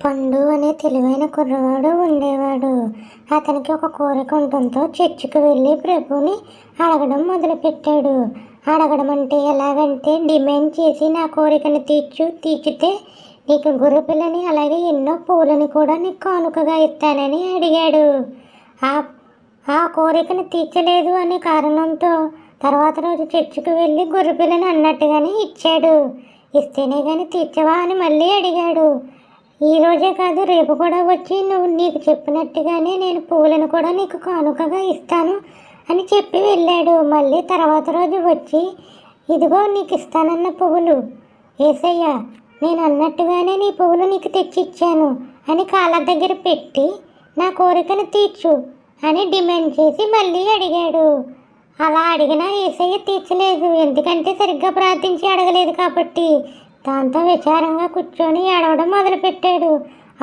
పండు అనే తెలివైన కుర్రవాడు ఉండేవాడు. అతనికి ఒక కోరిక ఉండటంతో చర్చికి వెళ్ళి ప్రభుని అడగడం మొదలుపెట్టాడు. అడగడం అంటే ఎలాగంటే డిమాండ్ చేసి నా కోరికను తీర్చు తీర్చితే నీకు గుర్రపిల్లని అలాగే ఎన్నో పూలని కూడా నీకు కానుకగా ఇస్తానని అడిగాడు. ఆ ఆ కోరికను తీర్చలేదు అనే కారణంతో తర్వాత రోజు చర్చికి వెళ్ళి గొర్రెపిల్లని అన్నట్టుగానే ఇచ్చాడు. ఇస్తేనే కానీ తీర్చవా అని మళ్ళీ అడిగాడు. ఈ రోజే కాదు రేపు కూడా వచ్చి నువ్వు నీకు చెప్పినట్టుగానే నేను పువ్వులను కూడా నీకు కానుకగా ఇస్తాను అని చెప్పి వెళ్ళాడు. మళ్ళీ తర్వాత రోజు వచ్చి ఇదిగో నీకు ఇస్తానన్న పువ్వులు. ఏసయ్య నేను అన్నట్టుగానే నీ పువ్వులు నీకు తెచ్చిచ్చాను అని కాళ్ళ దగ్గర పెట్టి నా కోరికను తీర్చు అని డిమాండ్ చేసి మళ్ళీ అడిగాడు. అలా అడిగినా ఏసయ్య తీర్చలేదు. ఎందుకంటే సరిగ్గా ప్రార్థించి అడగలేదు కాబట్టి దాంతో విచారంగా కూర్చొని ఏడవడం మొదలుపెట్టాడు.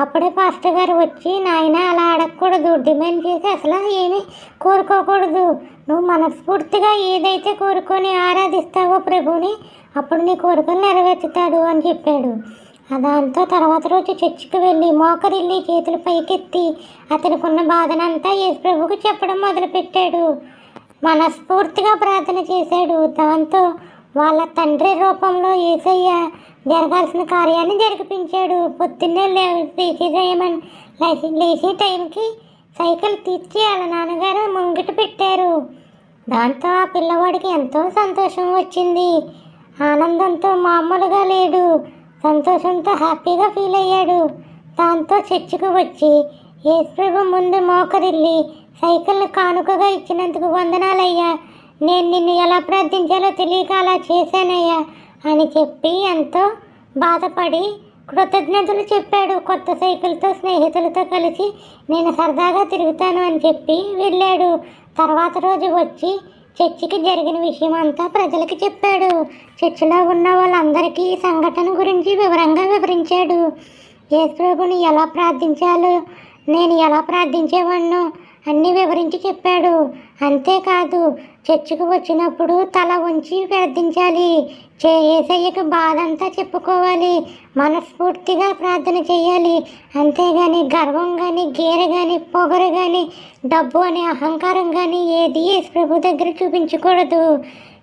అప్పుడే పాస్టర్ గారు వచ్చి నాయన అలా అడగకూడదు డిమాండ్ చేసి అసలు ఏమీ కోరుకోకూడదు. నువ్వు మనస్ఫూర్తిగా ఏదైతే కోరుకొని ఆరాధిస్తావో ప్రభుని అప్పుడు నీ కోరికలు నెరవేర్చుతాడు అని చెప్పాడు. దాంతో తర్వాత రోజు చర్చికి వెళ్ళి మోకరిల్లి చేతులు పైకెత్తి అతనికున్న బాధనంతా యేసు ప్రభుకు చెప్పడం మొదలుపెట్టాడు. మనస్ఫూర్తిగా ప్రార్థన చేశాడు. దాంతో వాళ్ళ తండ్రి రూపంలో ఏసయ్య జరగాల్సిన కార్యాన్ని జరిపించాడు పొద్దున్నే లేచి చేయమని లేచి లేచే టైంకి సైకిల్ తీర్చి వాళ్ళ నాన్నగారు ముంగిట పెట్టారు. దాంతో ఆ పిల్లవాడికి ఎంతో సంతోషం వచ్చింది. ఆనందంతో మామూలుగా లేడు. సంతోషంతో హ్యాపీగా ఫీల్ అయ్యాడు. దాంతో చర్చికి వచ్చి యేసుప్రభు ముందు మోకరిల్లి సైకిల్ని కానుకగా ఇచ్చినందుకు వందనాలయ్యా. నేను నిన్ను ఎలా ప్రార్థించాలో తెలియక అలా చేశానయ్యా అని చెప్పి ఎంతో బాధపడి కృతజ్ఞతలు చెప్పాడు. కొత్త సైకిల్తో స్నేహితులతో కలిసి నేను సరదాగా తిరుగుతాను అని చెప్పి వెళ్ళాడు. తర్వాత రోజు వచ్చి చర్చికి జరిగిన విషయం అంతా ప్రజలకి చెప్పాడు. చర్చిలో ఉన్న వాళ్ళందరికీ ఈ సంఘటన గురించి వివరంగా వివరించాడు. యేసుప్రభుని ఎలా ప్రార్థించాలో నేను ఎలా ప్రార్థించేవాడినో అన్నీ వివరించి చెప్పాడు. అంతేకాదు చర్చికి వచ్చినప్పుడు తల ఉంచి ప్రార్థించాలి. చే ఏసయ్యకు బాధ అంతా చెప్పుకోవాలి. మనస్ఫూర్తిగా ప్రార్థన చేయాలి. అంతేగాని గర్వం కానీ గీర కానీ పొగరు కానీ డబ్బు అనే అహంకారం కానీ ఏది ఏసు ప్రభు దగ్గర చూపించకూడదు.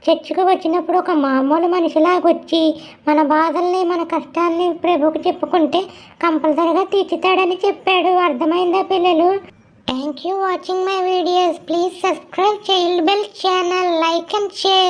చర్చికి వచ్చినప్పుడు ఒక మామూలు మనిషిలాగా వచ్చి మన బాధల్ని మన కష్టాల్ని ప్రభుకు చెప్పుకుంటే కంపల్సరిగా తీర్చుతాడని చెప్పాడు. అర్థమైందా పిల్లలు? Thank you watching my videos. Please subscribe Child Bell channel, like and share.